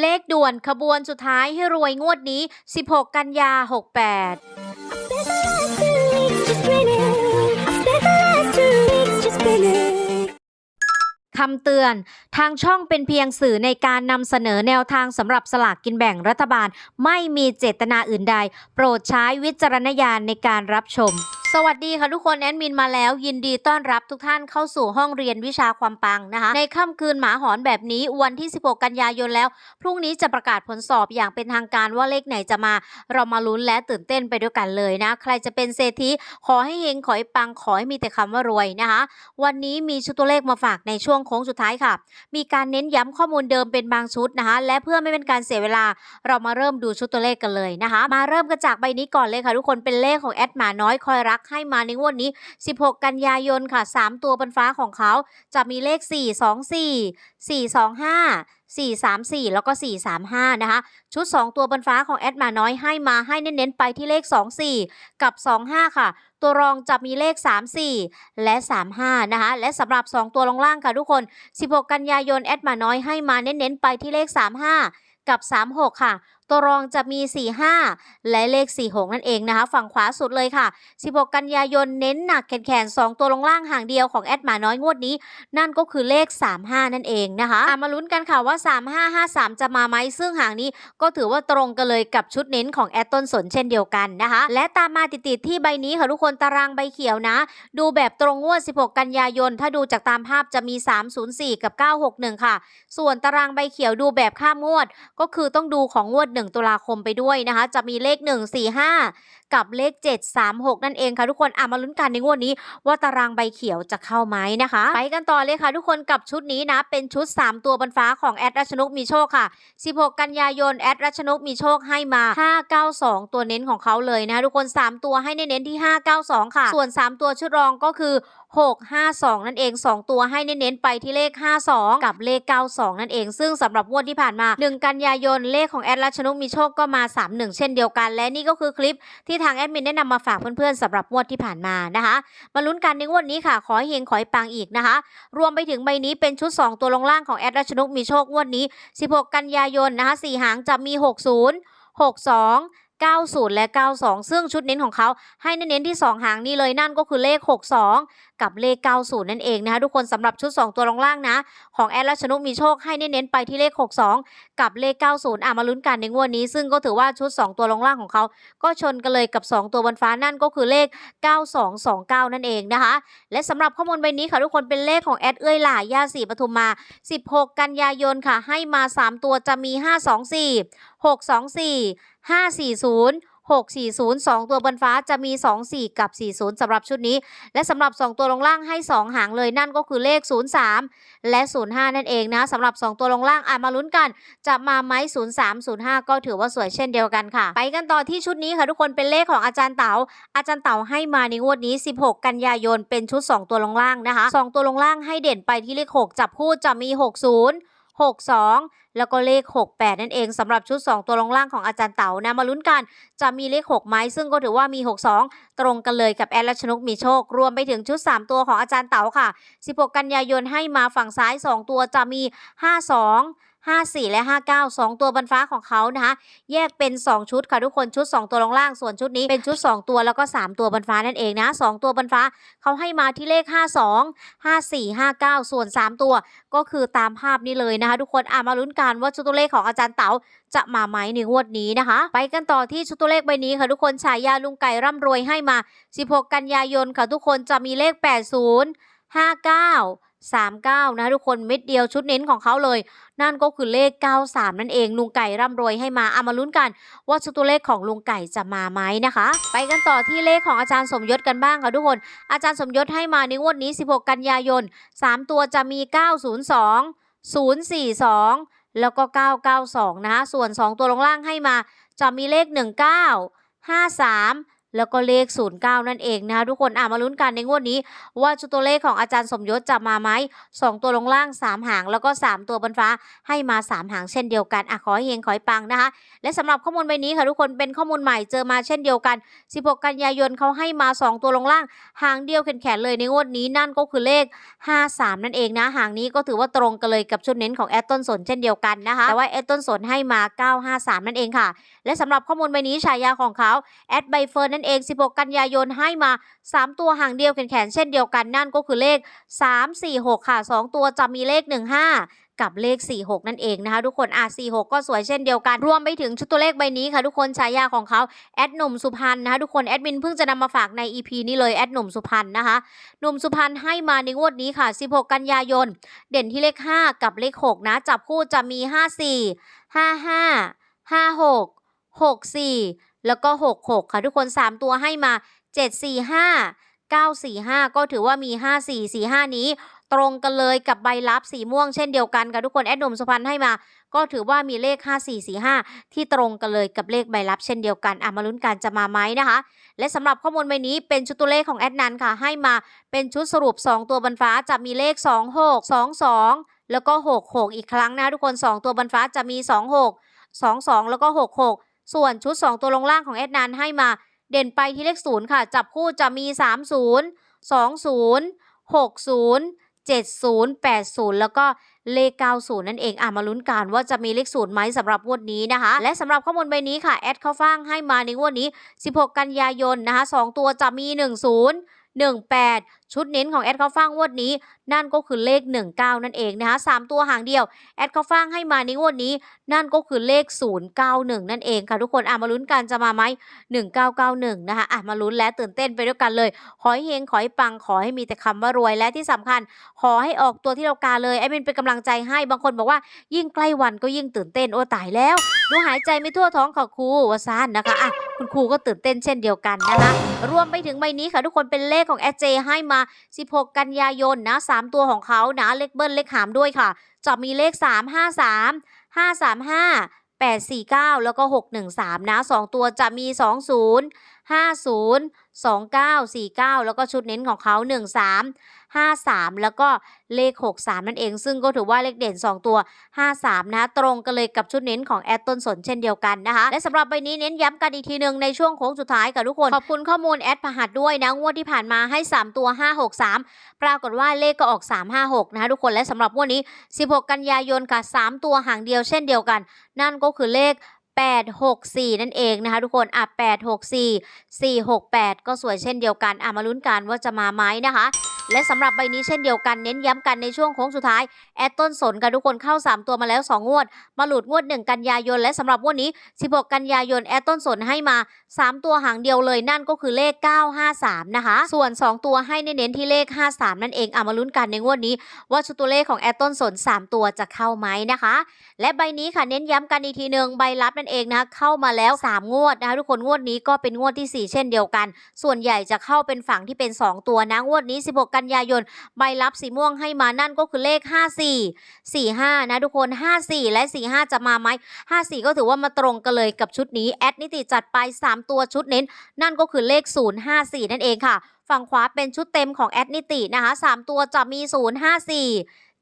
เลขด่วนขบวนสุดท้ายให้รวยงวดนี้ 16 กันยา 68คำเตือน ทางช่องเป็นเพียงสื่อในการนำเสนอแนวทางสำหรับสลากกินแบ่งรัฐบาล ไม่มีเจตนาอื่นใด โปรดใช้วิจารณญาณในการรับชม สวัสดีค่ะทุกคนแอดมินมาแล้ว ยินดีต้อนรับทุกท่านเข้าสู่ห้องเรียนวิชาความปังนะคะ ในค่ำคืนหมาหอนแบบนี้วันที่ 16 กันยายนแล้ว พรุ่งนี้จะประกาศผลสอบอย่างเป็นทางการว่าเลขไหนจะมา เรามาลุ้นและตื่นเต้นไปด้วยกันเลยนะ ใครจะเป็นเศรษฐีขอให้เฮงขอให้ปังขอให้มีแต่คำว่ารวยนะคะ วันนี้มีชุดตัวเลขมาฝากในช่วงโค้งสุดท้ายค่ะ มีการเน้นย้ำข้อมูลเดิมเป็นบางชุดนะคะ และเพื่อไม่เป็นการเสียเวลา เรามาเริ่มดูชุดตัวเลขกันเลยนะคะ มาเริ่มกันจากใบนี้ก่อนเลยค่ะ ทุกคนเป็นเลขของแอดหมาน้อยคอยรักให้มาในงวดนี้ 16 กันยายนค่ะ 3 ตัวบนฟ้าของเขาจะมีเลข 4 2 4 4 2 5 4 3 4 แล้วก็ 4 3 5 นะคะ ชุด 2 ตัวบนฟ้าของแอดมาน้อยให้มาให้เน้นๆ ไปที่เลข 2 4 กับ 2 5 ค่ะ ตัวรองจะมีเลข 3 4 และ 3 5 นะคะ และสำหรับ 2 ตัวลงล่างค่ะทุกคน 16 กันยายนแอดมาน้อยให้มาเน้นๆ ไปที่เลข 3 5 กับ 3 6 ค่ะตัวรองจะมี 4 5 และเลข 4 6 นั่นเองนะคะ ฝั่งขวาสุดเลยค่ะ 16 กันยายนเน้นหนักแขนแขน2ตัวลงล่างห่างเดียวของแอดหมาน้อยงวดนี้ นั่นก็คือเลข 35 นั่นเองนะคะะมาลุ้นกันค่ะว่า 3553 จะมาไหมซึ่งห่างนี้ก็ถือว่าตรงกันเลยกับชุดเน้นของแอดต้นสนเช่นเดียวกันนะคะ และตามมาติดๆที่ใบนี้ค่ะทุกคนตารางใบเขียวนะ ดูแบบตรงงวด 16 กันยายน ถ้าดูจากตามภาพจะมี 304 กับ 961 ค่ะ ส่วนตารางใบเขียวดูแบบข้ามงวด ก็คือต้องดูของงวด1 ตุลาคมไปด้วยนะคะ จะมีเลข 145 กับเลข 736 นั่นเองค่ะทุกคนอะมาลุ้นกันในงวดนี้ว่าตารางใบเขียวจะเข้าไหมนะคะ ไปกันต่อเลยค่ะทุกคนกับชุดนี้นะ เป็นชุด 3 ตัวบนฟ้าของแอดรัชนกมีโชคค่ะ 16 กันยายนแอดรัชนกมีโชคให้มา 592 ตัวเน้นของเขาเลยนะคะทุกคน 3 ตัวให้เน้นที่ 592 ค่ะ ส่วน 3 ตัวชุดรองก็คือ 652 นั่นเอง 2 ตัวให้เน้นๆไปที่เลข 52 กับเลข 92 นั่นเอง ซึ่งสำหรับงวดที่ผ่านมา 1 กันยายนเลขของแอดรัชนุกมีโชคก็มา 31 เช่นเดียวกัน และนี่ก็คือคลิปที่ทางแอดมินได้นำมาฝากเพื่อนๆสำหรับงวดที่ผ่านมานะคะมาลุ้นกันในงวดนี้ค่ะ ขอให้เฮงขอให้ปังอีกนะคะ รวมไปถึงใบนี้เป็นชุด 2 ตัวลงล่างของแอดรัชนุกมีโชคงวดนี้ 16 กันยายนนะคะ4หางจะมี 60 62 90 และ 92 ซึ่งชุดเน้นของเขาให้เน้นที่ 2 หางนี้เลยนั่นก็คือเลข 62 กับเลข 90 นั่นเองนะคะทุกคนสำหรับชุด 2 ตัวลงล่างนะ ของแอดรัชนกมีโชคให้เน้นๆไปที่เลข 62 กับเลข 90 อะมาลุ้นกันในงวดนี้ ซึ่งก็ถือว่าชุด 2 ตัวลงล่างของเขา ก็ชนกันเลยกับ 2 ตัวบนฟ้านั่นก็คือเลข 9229 นั่นเองนะคะ และสำหรับข้อมูลใบนี้ค่ะทุกคนเป็นเลขของแอดเอ้ยหล่าย่าสีปทุมมา 16 กันยายนค่ะ ให้มา 3 ตัวจะมี 524 624 540 640 2 ตัวบนฟ้าจะมี 24 กับ 40สำหรับชุดนี้ และสำหรับ 2 ตัวลงล่างให้ 2 หางเลยนั่นก็คือเลข 03 และ 05 นั่นเองนะสำหรับ 2 ตัวลงล่างอะมาลุ้นกัน จะมาไหม03 05 ก็ถือว่าสวยเช่นเดียวกันค่ะ ไปกันต่อที่ชุดนี้ค่ะทุกคนเป็นเลขของอาจารย์เต๋าอาจารย์เต๋าให้มาในงวดนี้ 16 กันยายนเป็นชุด 2 ตัวลงล่างนะคะ 2 ตัวลงล่างให้เด่นไปที่เลข 6 จับคู่จะมี 60 62 แล้วก็เลข 68 นั่นเองสำหรับชุด 2 ตัวลงล่างของอาจารย์เต๋านะมาลุ้นกัน จะมีเลข 6 ไหมซึ่งก็ถือว่ามี 62 ตรงกันเลยกับแอดรัชนกมีโชค รวมไปถึงชุด 3 ตัวของอาจารย์เต๋าค่ะ 16 กันยายนให้มาฝั่งซ้าย 2 ตัวจะมี 52 54 และ 59 2 ตัวบนฟ้าของเขานะคะแยกเป็น 2 ชุดค่ะทุกคนชุด 2 ตัวลงล่างส่วนชุดนี้เป็นชุด 2 ตัวแล้วก็ 3 ตัวบนฟ้านั่นเองนะ 2 ตัวบนฟ้าเขาให้มาที่เลข 52 54 59 ส่วน 3 ตัวก็คือตามภาพนี้เลยนะคะทุกคนอ่ามาลุ้นกันว่าชุดตัวเลขของอาจารย์เต๋าจะมาไหมในงวดนี้นะคะ ไปกันต่อที่ชุดตัวเลขใบนี้ค่ะทุกคนฉายาลุงไก่ร่ำรวยให้มา 16 กันยายนค่ะทุกคนจะมีเลข 80 59 39 นะทุกคนเม็ดเดียวชุดเน้นของเขาเลย นั่นก็คือเลข 93 นั่นเองลุงไก่ร่ำรวยให้มาเอามาลุ้นกัน ว่าชุดตัวเลขของลุงไก่จะมาไหมนะคะ ไปกันต่อที่เลขของอาจารย์สมยศกันบ้างค่ะทุกคน อาจารย์สมยศให้มาในงวดนี้ 16 กันยายน 3 ตัวจะมี 902 042 แล้วก็ 992 นะคะส่วน 2 ตัวลงล่างให้มาจะมีเลข 19 53 แล้วก็เลข 09 นั่นเองนะคะทุกคนอะมาลุ้นกันในงวดนี้ ว่าชุดตัวเลขของอาจารย์สมยศจะมาไหมสองตัวลงล่าง 3 หาง แล้วก็ 3 ตัวบนฟ้าให้มา 3 หางเช่นเดียวกันอะขอให้เฮงขอให้ปังนะคะ และสำหรับข้อมูลใบนี้ค่ะทุกคนเป็นข้อมูลใหม่เจอมาเช่นเดียวกัน 16 กันยายนเขาให้มา 2 ตัวลงล่าง หางเดียวแขนๆเลยในงวดนี้นั่นก็คือเลข 53 นั่นเองนะหางนี้ก็ถือว่าตรงกันเลยกับชุดเน้นของแอดต้นสนเช่นเดียวกันนะคะแต่ว่าแอดต้นสนให้มา 953 นั่นเองค่ะ และสำหรับข้อมูลใบนี้ฉายาของเขาแอดใบเฟิร์นนั่นเอง 16 กันยายนให้มา 3 ตัวห่างเดียวแขนๆเช่นเดียวกันนั่นก็คือเลข 3 4 6 ค่ะ 2 ตัวจะมีเลข 15กับเลข 46 นั่นเองนะคะทุกคนอะ46 ก็สวยเช่นเดียวกัน รวมไปถึงชุดตัวเลขใบนี้ค่ะทุกคนฉายาของเขาแอดหนุ่มสุพรรณนะคะทุกคนแอดมินเพิ่งจะนำมาฝากใน EP นี้เลยแอดหนุ่มสุพรรณนะคะหนุ่มสุพรรณให้มาในงวดนี้ค่ะ 16 กันยายน เด่นที่เลข 5 กับเลข 6 นะ จับคู่จะมี 54 55 56 64 แล้วก็ 66 ค่ะทุกคน 3 ตัวให้มา 745 945 ก็ถือว่ามี 5445 นี้ ตรงกันเลยกับใบลับสีม่วงเช่นเดียวกันค่ะทุกคนแอดหนุ่มสุพรรณให้มา ก็ถือว่ามีเลข 5445 ที่ตรงกันเลยกับเลขใบลับเช่นเดียวกันอะมาลุ้นกันจะมาไหมนะคะ และสำหรับข้อมูลใบนี้เป็นชุดตัวเลขของแอดนันค่ะ ให้มาเป็นชุดสรุป 2 ตัวบนฟ้าจะมีเลข 26 22 แล้วก็ 66 อีกครั้งนะทุกคน 2 ตัวบนฟ้าจะมี 26 22 แล้วก็ 66 ส่วนชุด 2 ตัวลงล่างของแอดนันให้มาเด่นไปที่เลข0ค่ะ จับคู่จะมี 30 20 60 70 80 แล้วก็เลข 90 นั่นเองอะมาลุ้นกันว่าจะมีเลขศูนย์ไหมสำหรับงวดนี้นะคะ และสำหรับข้อมูลใบนี้ค่ะ แอดเข้าฟ่างให้มาในงวดนี้ 16 กันยายนนะคะ 2 ตัวจะมี 10 18 ชุดเน้นของแอดเข้าฟ่างงวดนี้ นั่นก็คือเลข 19 นั่นเองนะคะ3ตัวหางเดียว แอดเข้าฟ่างให้มาในงวดนี้ นั่นก็คือเลข 091 นั่นเองค่ะทุกคนอะมาลุ้นกันจะมาไหม1991 นะคะอะมาลุ้นและตื่นเต้นไปด้วยกันเลย ขอให้เฮงขอให้ปังขอให้มีแต่คำว่ารวยและที่สำคัญ ขอให้ออกตัวที่เรากาเลยไอ้มินเป็นกำลังใจให้บางคนบอกว่า ยิ่งใกล้วันก็ยิ่งตื่นเต้นโอ้ตายแล้วหนูหายใจไม่ทั่วท้องค่ะครูวาซานนะคะอะ คุณครูก็ตื่นเต้นเช่นเดียวกันนะคะ รวมไปถึงใบนี้ค่ะทุกคนเป็นเลขของแอเจให้มา 16 กันยายนนะ 3 ตัวของเขานะเลขเบิ้ลเลขหามด้วยค่ะจะมีเลข 3 5 3 5 3 5 8 4 9 แล้วก็ 613 นะ 2 ตัวจะมี 20 50 29 49 แล้วก็ชุดเน้นของเขา 13 53 แล้วก็เลข 63 นั่นเอง ซึ่งก็ถือว่าเลขเด่น 2 ตัว 53 นะตรงกันเลยกับชุดเน้นของแอดต้นสนเช่นเดียวกันนะคะ และสำหรับใบนี้เน้นย้ำกันอีกทีหนึ่งในช่วงโค้งสุดท้ายกับทุกคน ขอบคุณข้อมูลแอดพหัสด้วยนะ งวดที่ผ่านมาให้ 3 ตัว 563 ปรากฏว่าเลขก็ออก 356 นะคะทุกคนและสำหรับงวดนี้ 16 กันยายนค่ะ 3 ตัวหางเดียวเช่นเดียวกัน นั่นก็คือเลข 864 นั่นเองนะคะทุกคน อะ 864 468 ก็สวยเช่นเดียวกัน อะ มาลุ้นกันว่าจะมาไหมนะคะ และสำหรับใบนี้เช่นเดียวกัน เน้นย้ำกันในช่วงโค้งสุดท้าย แอดต้นสนกันทุกคนเข้า 3 ตัวมาแล้ว 2 งวด มาหลุดงวด 1 กันยายน และสำหรับงวดนี้ 16 กันยายน แอดต้นสนให้มา 3 ตัวหางเดียวเลยนั่นก็คือเลข 953 นะคะ ส่วน 2 ตัวให้เน้นที่เลข 53 นั่นเองเอะมาลุ้นกันในงวดนี้ ว่าชุดตัวเลขของแอดต้นสน 3 ตัวจะเข้าไหมนะคะ และใบนี้ค่ะเน้นย้ำกันอีกทีหนึ่งใบรับนั่นเองนะคะเข้ามาแล้ว 3 งวดนะคะทุกคนงวดนี้ก็เป็นงวดที่ 4 เช่นเดียวกัน ส่วนใหญ่จะเข้าเป็นฝั่งที่เป็น 2 ตัวนะงวดนี้ 16 กันยายนใบรับสีม่วงให้มานั่นก็คือเลข 54 45 นะทุกคน 54 และ 45 จะมาไหม54 ก็ถือว่ามาตรงกันเลยกับชุดนี้แอดนิติจัดไป 3ตัวชุดเน้น นั่นก็คือเลข 054 นั่นเองค่ะ ฝั่งขวาเป็นชุดเต็มของแอดนิตินะคะ3ตัวจะมี 054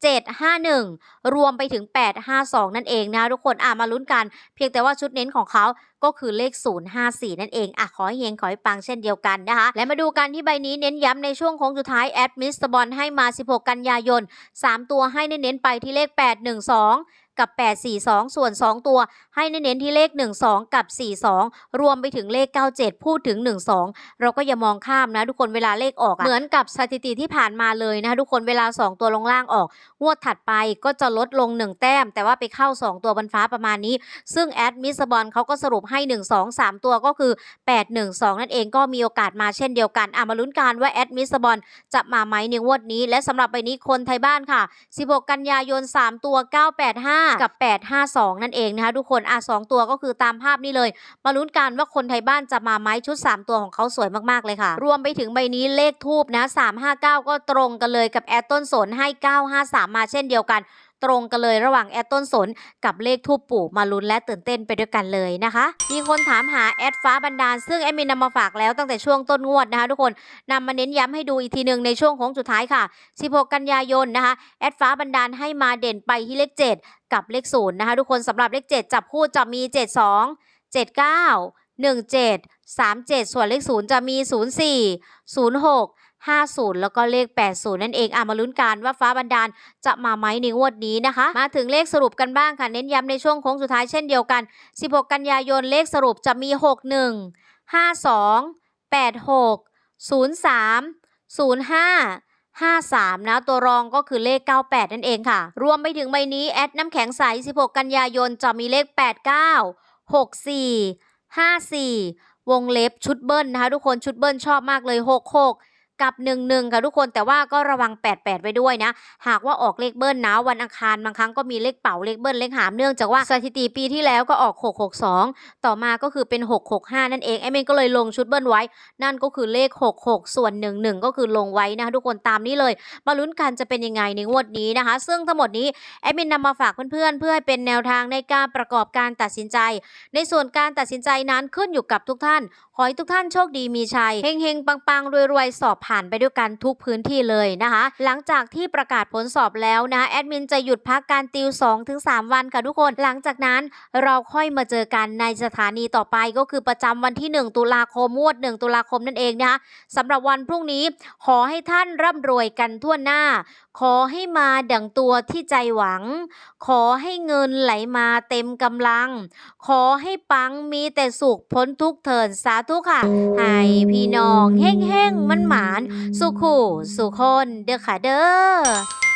751 รวมไปถึง 852 นั่นเองนะทุกคนอะมาลุ้นกัน เพียงแต่ว่าชุดเน้นของเขาก็คือเลข 054 นั่นเองอะขอให้เฮงขอให้ปังเช่นเดียวกันนะคะ และมาดูกันที่ใบนี้เน้นย้ำในช่วงโค้งสุดท้ายแอดมิสบอลให้มา 16 กันยายน 3 ตัวให้เน้นๆไปที่เลข 812 กับ 842 ส่วน 2 ตัว ให้เน้นๆที่เลข 12 กับ 42 รวมไปถึงเลข 97 พูดถึง 12 เราก็อย่ามองข้ามนะทุกคนเวลาเลขออกอะเหมือนกับสถิติที่ผ่านมาเลยนะคะทุกคนเวลา 2 ตัวลงล่างออก งวดถัดไปก็จะลดลง 1 แต้ม แต่ว่าไปเข้า 2 ตัวบนฟ้าประมาณนี้ ซึ่งแอดมิสบอลเขาก็สรุปให้ 1 2 3 ตัวก็คือ 8 1 2 นั่นเองก็มีโอกาสมาเช่นเดียวกันอะมาลุ้นกันว่าแอดมิสบอลจะมาไหมในงวดนี้ และสำหรับใบนี้คนไทยบ้านค่ะ 16 กันยายน 3 ตัว 985กับ 852 นั่นเองนะคะทุกคนอะ2ตัวก็คือตามภาพนี้เลย มาลุ้นกันว่าคนไทยบ้านจะมาไหมชุด 3 ตัวของเขาสวยมากๆเลยค่ะ รวมไปถึงใบนี้เลขทูบนะ 359 ก็ตรงกันเลยกับแอตต้นสนให้ 953 มาเช่นเดียวกัน ตรงกันเลยระหว่างแอดต้นสนกับเลขทูปปู่มาลุ้นและตื่นเต้นไปด้วยกันเลยนะคะ มีคนถามหาแอดฟ้าบันดาล ซึ่งแอดมินนำมาฝากแล้วตั้งแต่ช่วงต้นงวดนะคะทุกคนนำมาเน้นย้ำให้ดูอีกทีหนึ่งในช่วงของสุดท้ายค่ะ 16 กันยายนนะคะแอดฟ้าบันดาลให้มาเด่นไปที่เลข 7 กับเลข0นะคะทุกคนสำหรับเลข 7 จับคู่จะมี 72 79 17 37 ส่วนเลข 0 จะมี 04 06 50 แล้วก็เลข 80 นั่นเองอะมาลุ้นกันว่าฟ้าบันดาลจะมาไหมในงวดนี้นะคะ มาถึงเลขสรุปกันบ้างค่ะ เน้นย้ำในช่วงโค้งสุดท้ายเช่นเดียวกัน 16 กันยายนเลขสรุปจะมี 61 52 86 03 05 53 นะ ตัวรองก็คือเลข 98 นั่นเองค่ะ รวมไปถึงใบนี้ แอดน้ำแข็งใส 16 กันยายนจะมีเลข 89 64 54 วงเล็บชุดเบิ้ลนะคะ ทุกคนชุดเบิ้ลชอบมากเลย 66 กับ 11 ค่ะทุกคนแต่ว่าก็ระวัง 88 ไว้ด้วยนะ หากว่าออกเลขเบิ้ลนะวันอังคารบางครั้งก็มีเลขเป่าเลขเบิ้ลเลขหามเนื่องจากว่าสถิติปีที่แล้วก็ออก 662 ต่อมาก็คือเป็น 665 นั่นเองไอเมนก็เลยลงชุดเบิ้ลไว้ นั่นก็คือเลข 66 ส่วน 11 ก็คือลงไว้นะคะทุกคนตามนี้เลยมาลุ้นกันจะเป็นยังไงในงวดนี้นะคะ ซึ่งทั้งหมดนี้แอดมินนำมาฝากเพื่อนๆ เพื่อให้เป็นแนวทางในการประกอบการตัดสินใจ ในส่วนการตัดสินใจนั้นขึ้นอยู่กับทุกท่าน ขอให้ทุกท่านโชคดีมีชัยเฮงๆปังๆรวยๆสอบผ่าน่านไปด้วยกันทุกพื้นที่เลยนะคะ หลังจากที่ประกาศผลสอบแล้วนะแอดมินจะหยุดพักการติว 2-3 วันค่ะทุกคน หลังจากนั้นเราค่อยมาเจอกันในสถานีต่อไปก็คือประจำวันที่ 1 ตุลาคมงวด 1 ตุลาคมนั่นเองนะคะสำหรับวันพรุ่งนี้ขอให้ท่านร่ำรวยกันทั่วหน้า ขอให้มาดังตัวที่ใจหวัง ขอให้เงินไหลมาเต็มกำลัง ขอให้ปังมีแต่สุขพ้นทุกเถินสาธุค่ะให้พี่น้องเฮ่งเฮ่งๆมันหมานสุขูสุคนเด้อค่ะเด้อ